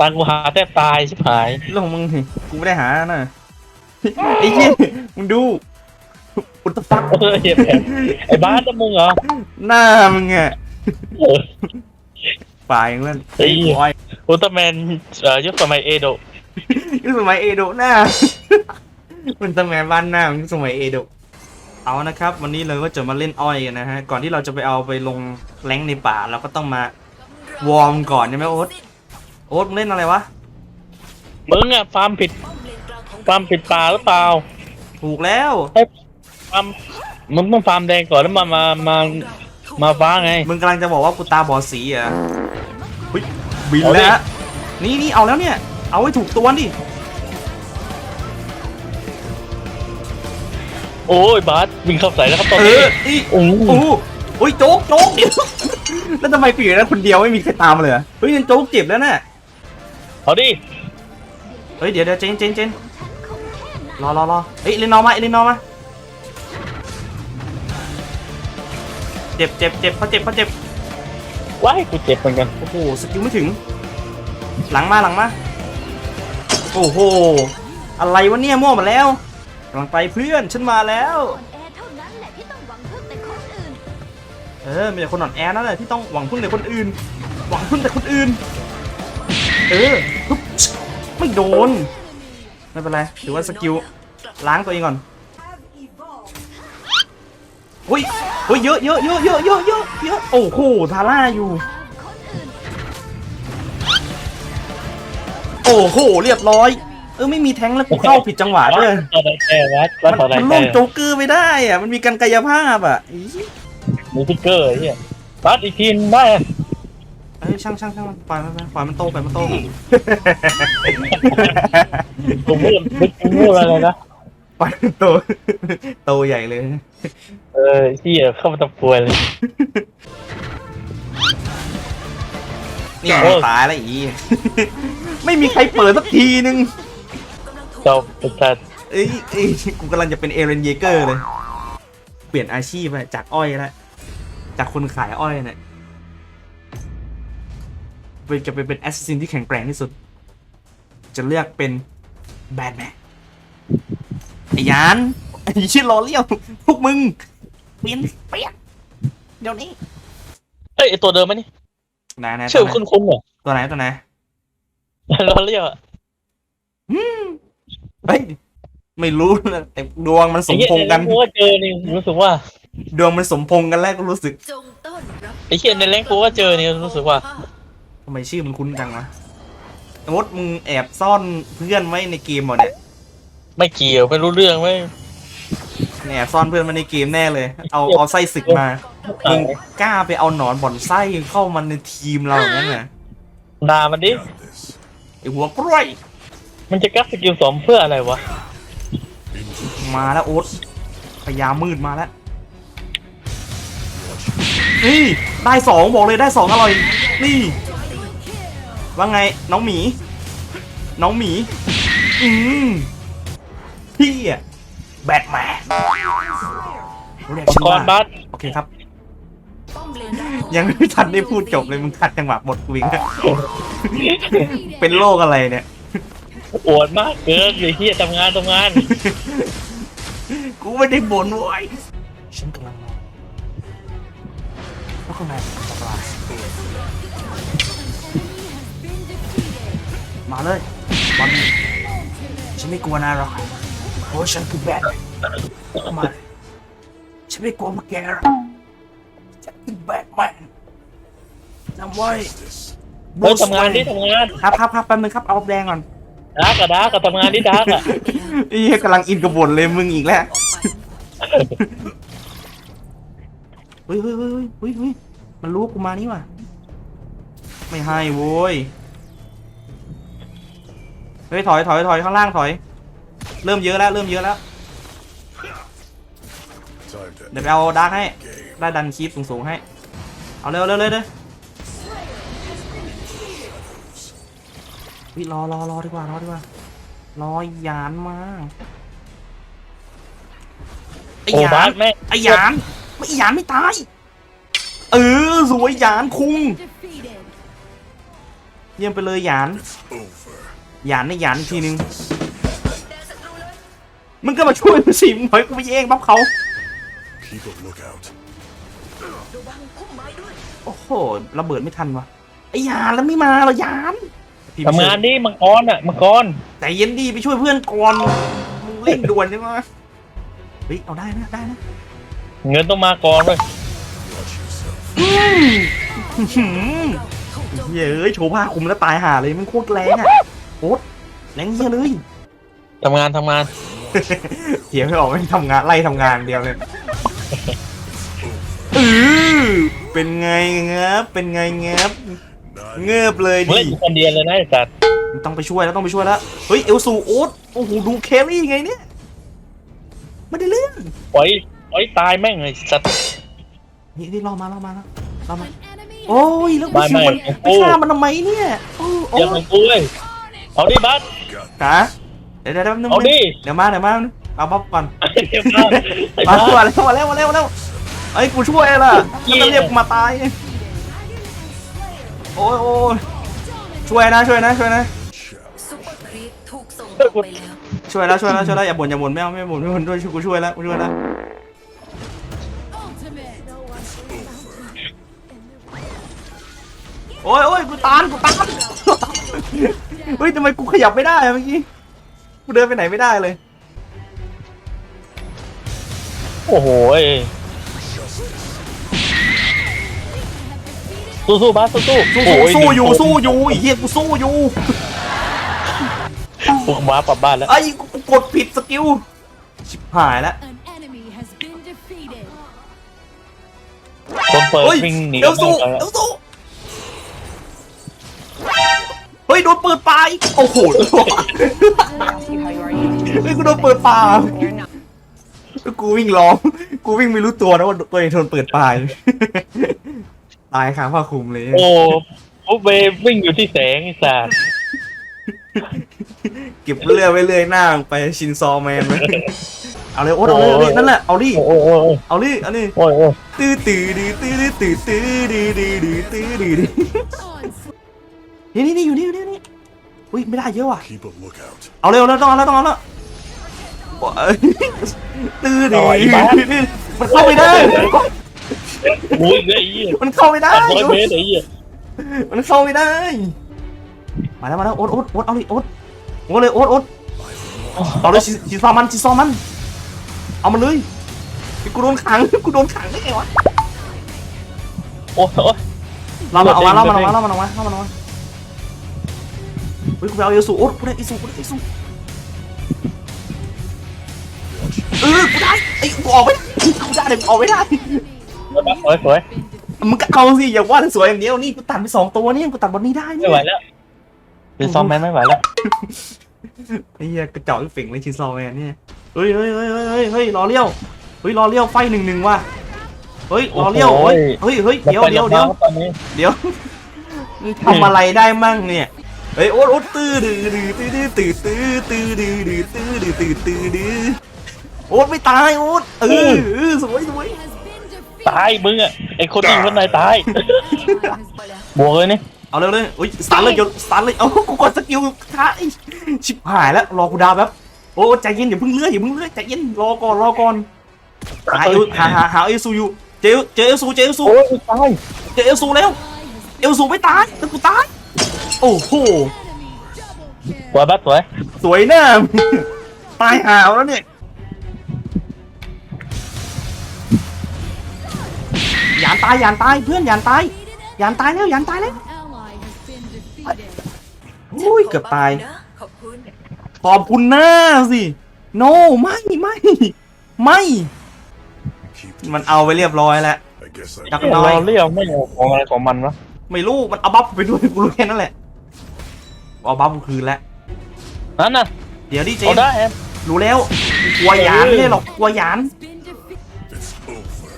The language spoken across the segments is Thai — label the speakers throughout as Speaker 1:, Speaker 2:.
Speaker 1: ตังกูหาแทบตายชิบหาย
Speaker 2: เรื่องของมึงสิกูไม่ได้หานะไอ้เหี้ยมึงดูอุตฟัก
Speaker 1: เออเหี้ยแผลไอ้บ้านจะมึงเหรอ
Speaker 2: หน้ามึงอะ
Speaker 1: เออ
Speaker 2: ฝ่ายเล่น
Speaker 1: ไอ้เหี้ย
Speaker 2: โอ้ย
Speaker 1: อุลตร้าแมนเอ่อยุคสมัยเอโดะ
Speaker 2: ยุคสมัยเอโดะหน้ามันสมัยบ้านหน้ามันยุคสมัยเอโดะเอานะครับ วันนี้เราก็จะมาเล่นอ้อยกันนะฮะก่อนที่เราจะไปเอาไปลงแรงค์ในป่าเราก็ต้องมาวอร์มก่อนใช่ไหมโอ๊ต โอ๊ตมึงเล่นอะไรวะ
Speaker 1: มึงอะฟาร์มผิดฟาร์มผิดป่าหรือเปล่า
Speaker 2: ถูกแล้ว
Speaker 1: ฟาร์มมึงต้องฟาร์มแดงก่อนแล้วมามามามาฟ้าไง
Speaker 2: มึงกำลังจะบอกว่ากูตาบอดสีเหรอะเฮ้ยบิน
Speaker 1: เอาดิ
Speaker 2: แล้ว นี่นี่เอาแล้วเนี่ย เอาให้ถูกตัวดิ
Speaker 1: โอ้ยบาสวิ่งเข้าใส่แล้วครับตอน
Speaker 2: เอ
Speaker 1: นี้
Speaker 2: ออี
Speaker 1: โอ้โห
Speaker 2: โอ้โหโอ้ยโจ๊กโจ๊กเดี๋ยวแล้วทำไมกูอยู่นั้นคนเดียวไม่มีใครตามมาเลยอะเฮ้ยยังโจ๊กเจ็บแล้วน่ะ
Speaker 1: เอาดิ
Speaker 2: เฮ้ยเดี๋ยวเดี๋ยวเจนเจนเจนรอรอรอเฮ้ยเล่นนอมาเล่นนอมาเจ็บเจ็บเจ็บเขาเจ็บเขาเจ็บ
Speaker 1: ว้ายกูเจ็บเหมือนกัน
Speaker 2: โอ้โหสกิลไม่ถึง หลังมาหลังมาโอ้โหอะไรวะเนี่ยมั่วหมดแล้วกำลังไปเพื่อนฉันมาแล้ว
Speaker 3: แอร์เท่านั้นแหละที่ต้องหวังพึ่งแต่คนอื่น
Speaker 2: เออมีแต่คนอ่อนแอนั่นแหละที่ต้องหวังพึ่งแต่คนอื่น หวังพึ่งแต่คนอื่น เออปุ๊บไม่โดน ไม่เป็นไรถือว่าสกิลล้างตัวเองก่อนอุ้ยอุ้ยเยอะเยอะเยอะเยอะเยอะเยอะเยอะโอ้โหทาร่าอยู่
Speaker 3: คนอื่น
Speaker 2: โอ้โหเรียบร้อย เออไม่มีแท้งแล้วกูเข้าผิดจังหวะด้วย
Speaker 1: ตอนไหนแก้วัด
Speaker 2: มัน
Speaker 1: ตอนไหน
Speaker 2: มัน
Speaker 1: แก้
Speaker 2: ล่มโจ๊กเกอร์ไม่ได้อะมันมีการกายภาพอะอี๋
Speaker 1: มีพิกเกอร์ไอ้เหี้ยบาสอีกทีนได้อะ
Speaker 2: เอ้ยช่างช่างช่างมันปล่อยมันไปปล่อยมันโตไปมันโต
Speaker 1: กูพูดกูพูดอะไรนะ
Speaker 2: ปล่อยมันโตโตใหญ่เลย
Speaker 1: เออเหี้ยเข้ามาตะปวยเลย
Speaker 2: นี่
Speaker 1: โอ้ย
Speaker 2: ตายแล้วอีไม่มีใครเปิดสักทีนึง
Speaker 1: จบเป็นสัตว์
Speaker 2: เอ้ยเอ้ยกูกำลังจะเป็นเอเรนเยเกอร์เลย เปลี่ยนอาชีพไปจากอ้อยแล้วจากคนขายอ้อยเนี่ยเป็น จะไปเป็นแอสซินที่แข็งแกร่งที่สุด จะเลือกเป็นแบทแมนไอ้ยานไอ้ชื่อล้อเลี้ยวพวกมึงเปลี่ยนเปลี่ยนเดี๋ยวนี้
Speaker 1: เอ้ยไอ้ตัวเดิมไหมนี่
Speaker 2: ไหนไหน
Speaker 1: ชื่
Speaker 2: ตั
Speaker 1: อ
Speaker 2: วไหน
Speaker 1: คุ้นคุ้นๆเหรอ
Speaker 2: ตัวไหนตัวไหน
Speaker 1: เราเรียกอะ
Speaker 2: เฮ้ยไม่รู้นะแต่ดวงมันส
Speaker 1: ไอ้
Speaker 2: ม
Speaker 1: เหี้ย
Speaker 2: พงษ์กัน
Speaker 1: ในแรงกูก็เจอนี่รู้สึกว่า
Speaker 2: ดวงมันสมพงษ์กันแล้วก็รู้สึก
Speaker 3: จงต้อนรับ
Speaker 1: ไอ้เหี้ยในแรงกูก็เจอนี่รู้สึกว่า
Speaker 2: ทำไมชื่อมันคุ้นจังวะสมมติมึงแอบซ่อนเพื่อนไว้ในเกมเหรอเนี่ย
Speaker 1: ไม่เกี่ยวไม่รู้เรื่องไม่
Speaker 2: แอบซ่อนเพื่อนไว้ในเกมแน่เลย เอาเอาไส้ศึกมา มึงกล้าไปเอาหนอนบ่อนไส้เข้ามาในทีมเราอย่างนั้นน่ะ
Speaker 1: ด่ามันดิ
Speaker 2: ไอหัวกล้วย
Speaker 1: มันจะกักสกิลสองเพื่ออะไรวะ
Speaker 2: มาแล้วโอ๊ตพยามืดมาแล้วนี่ได้สองบอกเลยได้สองอร่อย นี่ ว่าไงน้องหมี น้องหมี อืมพี่อะแบทแมนเรียก
Speaker 1: มัง
Speaker 2: ฉัน
Speaker 1: กร
Speaker 2: ว่า
Speaker 1: บัส
Speaker 2: โอเคครับ
Speaker 3: ป้อมเลนด้าน
Speaker 2: ยังไม่ทันได้พูดจบเลยมึงขัดจังหวะบทกูอีกแล้วเป็นโรคอะไรเนี่ย
Speaker 1: อวดมากเกินไอ้เหี้ยทำงานทำงาน
Speaker 2: กูไม่ได้บ่นโว้ยฉันกำลังมองว่าข้างในเป็นอันตราย มาเลยบอลฉันไม่กลัวนายหรอกเพราะว่าฉันคือแบทมาเลยฉันไม่กลัวพวกแกหรอกฉันคือแบทแมนจำไว้
Speaker 1: เฮ้ยทำงานดิทำงาน
Speaker 2: ครับครับครับแป๊บนึงครับเอาแดงก่อน
Speaker 1: ดาร์กอะดาร์กอะทำงานดิดาร์กอะ
Speaker 2: ไอ้เหี้ยกำลังอินกับบทเลยมึงอีกแล้วเฮ้ยเฮ้ยเฮ้ยเฮ้ยเฮ้ยมันรู้ว่ากูมานี่ว่ะ ไม่ให้โว้ย เฮ้ยถอยถอยถอยข้างล่างถอย เริ่มเยอะแล้วเริ่มเยอะแล้วเดี๋ยวไปเอาดาร์กให้ได้ดันคีฟสูงๆให้ เอาเร็วเร็วเร็วเร็ววิรอรอรอดีกว่ารอดีกว่ารอยานมาไอ้
Speaker 1: โอ้
Speaker 2: ยา
Speaker 1: บาส
Speaker 2: น
Speaker 1: แม่ง
Speaker 2: ไอ้ยานไม่ไอ้ยานไม่ตายเออสวยยานคุง
Speaker 3: defeated
Speaker 2: เยี่ยมไปเลยหยาน หยานนี่หยานอีกทีนึง มึงก็มาช่วยกูสิมึงปล่อยกูไปแย่งบัฟเขา
Speaker 4: Keep a lookout.
Speaker 2: โอ้โหระเบิดไม่ทันวะไอ้หยานแล้วไม่มาเหรอหยานพี่
Speaker 1: ทำงานดิมังกรอะมังกร
Speaker 2: แต่เย็นดีไปช่วยเพื่อนก่อนมึงเร่งด่วนใช่ไหมเฮ้ยเอาได้นะได้นะ
Speaker 1: เงินต้องมาก่อนเลย
Speaker 4: Watch yourself.
Speaker 2: หืมเหี้ยเอ้ยโชว์ผ้าคลุมแล้วตายห่าเลยมันโคตรแรงอะ โคตรแรงเหี้ยเลย
Speaker 1: ทำงานทำงาน
Speaker 2: เถียงไม่ออกไม่ทำงานไล่ทำงานเดียวเลยเออเป็นไงงับเป็นไงงับ
Speaker 4: Not
Speaker 2: เงือบเลย
Speaker 1: มึง
Speaker 2: ดิ
Speaker 1: เล่นอยู่คนเดียวเลยนะไอ้สัตว์
Speaker 2: ต้องไปช่วยแล้วต้องไปช่วยแล้วเฮ้ยเอลซูโอ๊ตโอ้โหดูเคลรี่ไงเนี่ยไม่ได้เรื่อง
Speaker 1: ปล่อยปล่อยตายแม่งเลยสัตว์
Speaker 2: นี่นี่รอมารอมาแล้วรอมา
Speaker 3: An enemy
Speaker 2: โอ้ยแล้วกู
Speaker 1: ไม่
Speaker 2: คิวมัน
Speaker 1: ไม่
Speaker 2: ไปฆ่ามันทำไมเนี่ยโอ้โอ้
Speaker 1: อย่าของกูเลย เอาดิบัส
Speaker 4: got
Speaker 2: ฮะเดี๋ยวเดี๋ยวเดี๋ยวนึง
Speaker 1: เอาดิ
Speaker 2: เดี๋ยวมาเดี๋ยวมาเอาบ๊อบก่อน
Speaker 1: เดี๋ยวมาไอ้
Speaker 2: มา
Speaker 1: บ้า
Speaker 2: มาแล้วมาแล้วมาแล้วมาแล้วไอ้ยกูช่วยล่ะมันจะเรียกกูมาตายโอ้ยโอ้ยช่วยนะช่วยนะช่วยนะ
Speaker 4: shout.
Speaker 3: ซุปเปอร์ครีปถูกส่งออกไปแล้ว
Speaker 2: ช่วยแล้วช่วยแล้วช่วยแล้วอย่าบ่นอย่าบ่นไม่เอาไม่บ่นไม่บ่นด้วยช่วยกูช่วยแล้วกูช่วยแล้วโอ้ยโอ้ยกูตานกูตาน เฮ้ยทำไมกูขยับไม่ได้อะเมื่อกี้ กูเดินไปไหนไม่ได้เลย
Speaker 1: โอ้โหยสู้สู้ๆบัสสู้สู้
Speaker 2: สู้
Speaker 1: โอ้
Speaker 2: สู้สู้อยู่
Speaker 1: หนึ่ง
Speaker 2: สู้อยู่ไอ้เหี้ยกูสู้อยู่
Speaker 1: พวกม้ากลับบ้านแล้ว
Speaker 2: ไอ้ยกูกดผิดสกิล ชิบหายแล้ว
Speaker 3: An enemy has been defeated
Speaker 1: คนเปิด
Speaker 2: เฮ้ย
Speaker 1: วิ่งหนี
Speaker 2: เอลซู
Speaker 1: ออกมา
Speaker 2: เอลซู โอ้โหเฮ้ยกูโดนเปิดปลากูวิ่งร้องกูวิ่งไม่รู้ตัวนะว่าตัวเองโดนเปิดปลาตายคาผ้าคลุมเลย
Speaker 1: โอ้พวกเววิ่งอยู่ที่แสงไอ้สัตว์
Speaker 2: เก็บเรื่อยไว้เรื่อยหน้าไปชินซอแมนไหมเอาเลยโอ๊ตเอาเลยเอาเลยนั่นแหละเอาดิ
Speaker 1: โอ้โอ้โอ้โอ้
Speaker 2: เอาดิเอาดิ
Speaker 1: โอ้ยโอ้ย
Speaker 2: ตื้อตื้อดื้อตื้อตื้อตื้อดื้อดื้อดื้อตื้อดื้อดื้อนี่นี่นี่อยู่นี่อยู่นี่นี่ อุ้ยไม่ได้เยอะว่ะ
Speaker 4: Keep a lookout.
Speaker 2: เอาเร็วแล้วต้องเอาแล้วต้องเอาแล้วโอ้ยตื้อดื้อมันเข้าไม่ได้
Speaker 1: โอ้ยไอ้เหี้ย
Speaker 2: มันเข้าไม่ได้
Speaker 1: ตัดร้อยเมตรไอ้เหี้ย
Speaker 2: มันเข้าไม่ได้ มาแล้วมาแล้วโอ๊ตโอ๊ตโอ๊ตเอาเลยโอ๊ตโอ๊ตเลยโอ๊ตโอ๊ตเอาเลยชีซอมันชีซอมัน เอามันเลยกูโดนขังกูโดนขังได้ไงวะ
Speaker 1: โอ้ยโอ้ย
Speaker 2: เรามาเอามาเรามาเอามาเรามาเอามาเรามาเอามา เฮ้ยกูไปเอาเอซูโอ๊ตกูได้เอซูกูได้เอซูเออกูได้ไอ้ยกูออกไม่ได้กูได้เลยกูออกไม่ได้
Speaker 1: สวยสวย
Speaker 2: มึงก็เอาสิอย่าว่าแต่สวยอย่างเดียวนี่กูตัดไปสองตัวเนี่ยกูตัดบนนี้ได้เนี่
Speaker 1: ไม่
Speaker 2: ย
Speaker 1: ไหวแล้วเป็นซอมแมนไม่ไหวแล้ว
Speaker 2: ไอ้เหี้ยกระเจอกฝิ่งเลยชินซอแมนเนี่ยเฮ้ยเฮ้ยเฮ้ยเฮ้ยเฮ้ยเฮ้ยรอเลี้ยวเฮ้ยรอเลี้ยวไฟหนึ่งหนึ่งว่ะเฮ้ยรอเลี้ยวเฮ้ยเฮ้ยเฮ้ยเดี๋ยวเดี๋ยวเดี๋ยว
Speaker 1: ตอนนี้
Speaker 2: เดี๋ยวมึงทำอะไรได้มั่งเนี่ย เฮ้ยโอ๊ตโอ๊ตตื้อดื้อดื้อตื้อดื้อตื้อตื้อตื้อดื้อดื้อตื้อดื้อตื้อตื้อดื้อโอ๊ตไม่ตายโอ๊ตเออเออสวยสวย
Speaker 3: has been defeated
Speaker 1: ตายมึงอะไอ้คนยิงคนไหนตาย
Speaker 3: ไปแล้ว
Speaker 1: บวกเลยนี่
Speaker 2: เอาเร็วเลยอุ้ยสตาร์ทเลยยนสตาร์ทเลยเอ้ากูกดสกิลท้ายชิบหายแล้วรอกูดาวแป๊บโอ้ใจเย็นอย่าเพิ่งเลื่อยอย่าเพิ่งเลื่อยใจเย็นรอก่อนรอก่อนหาเอลหาหาหาเอลซูอยู่เจอเจอเอลซูเจอเอลซู
Speaker 1: โอ้ยตาย
Speaker 2: เจอเอลซูแล้วเอลซูไม่ตายแต่กูตาย โอ้โห
Speaker 1: สวยบัสสวย
Speaker 2: สวยหน้า ตายหาวแล้วเนี่ย ยานตายยานตายเพื่อนยานตายยานตายแล้วยานตายแล้ว
Speaker 3: ally has been defeated
Speaker 2: โอ้ยเกือบตาย
Speaker 3: ขอบคุณ
Speaker 2: ขอบคุณหน้าสิ โน ไม่ไม่ไม่
Speaker 4: Keep
Speaker 2: มันเอาไปเรียบร้อยแล้ว
Speaker 4: I guess I
Speaker 2: จัก
Speaker 1: เเราเรียกไม่เอาของอะไรของมันวะ
Speaker 2: ไม่รู้ มันเอาบัฟไปด้วยกูรู้แค่นั้นแหละ เอาบัฟกูคืนแล้ว
Speaker 1: นั่นน่ะ
Speaker 2: เดี๋ยวดิเจ
Speaker 1: เอา
Speaker 2: น
Speaker 1: ได้แอม
Speaker 2: รู้แล้วกลัวหยานไม่ได้หรอกกลัวหยาน
Speaker 3: has been defeated
Speaker 4: It's over.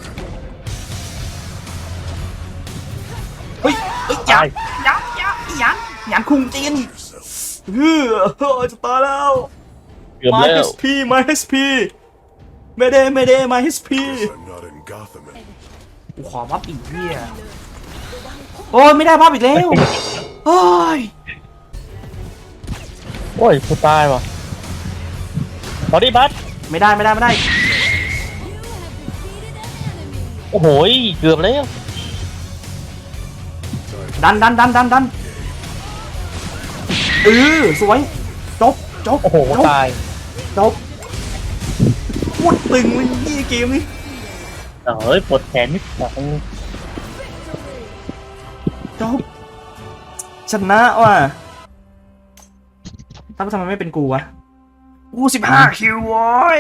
Speaker 2: เฮ้ยเฮ้ยหยานหยานหยานหยานหยานคุงจีน
Speaker 4: Yourself.
Speaker 2: เฮ้อเฮ้อจะตายแล้ว
Speaker 1: เกือบ
Speaker 2: my
Speaker 1: แล้ว
Speaker 2: HP my HP ไม่ได้ไม่ได้ my HP
Speaker 4: Guess I'm not in Gotham.
Speaker 2: กูขอบัฟอีกเหี้ยโอ้ยไม่ได้ภาพอีกแล้วโอ้ย
Speaker 1: โอ้ยกูตายว่ะบอดี้บัส
Speaker 2: ไม่ได้ไม่ได้ไม่ได้
Speaker 1: โอ้โหยเกือบแล้ว
Speaker 2: ดันดันดันดันดันเออสวยจบจบ
Speaker 1: โอ้โห
Speaker 2: จบ
Speaker 1: ตาย
Speaker 2: จบโคตรตึงเลยนี่เกมนี้
Speaker 1: เฮ้ยปวดแขนนิดหน่อย
Speaker 2: จบชนะว่ะถ้า ทำไมไม่เป็นกูวะกูสิบห้าคิวโว้ย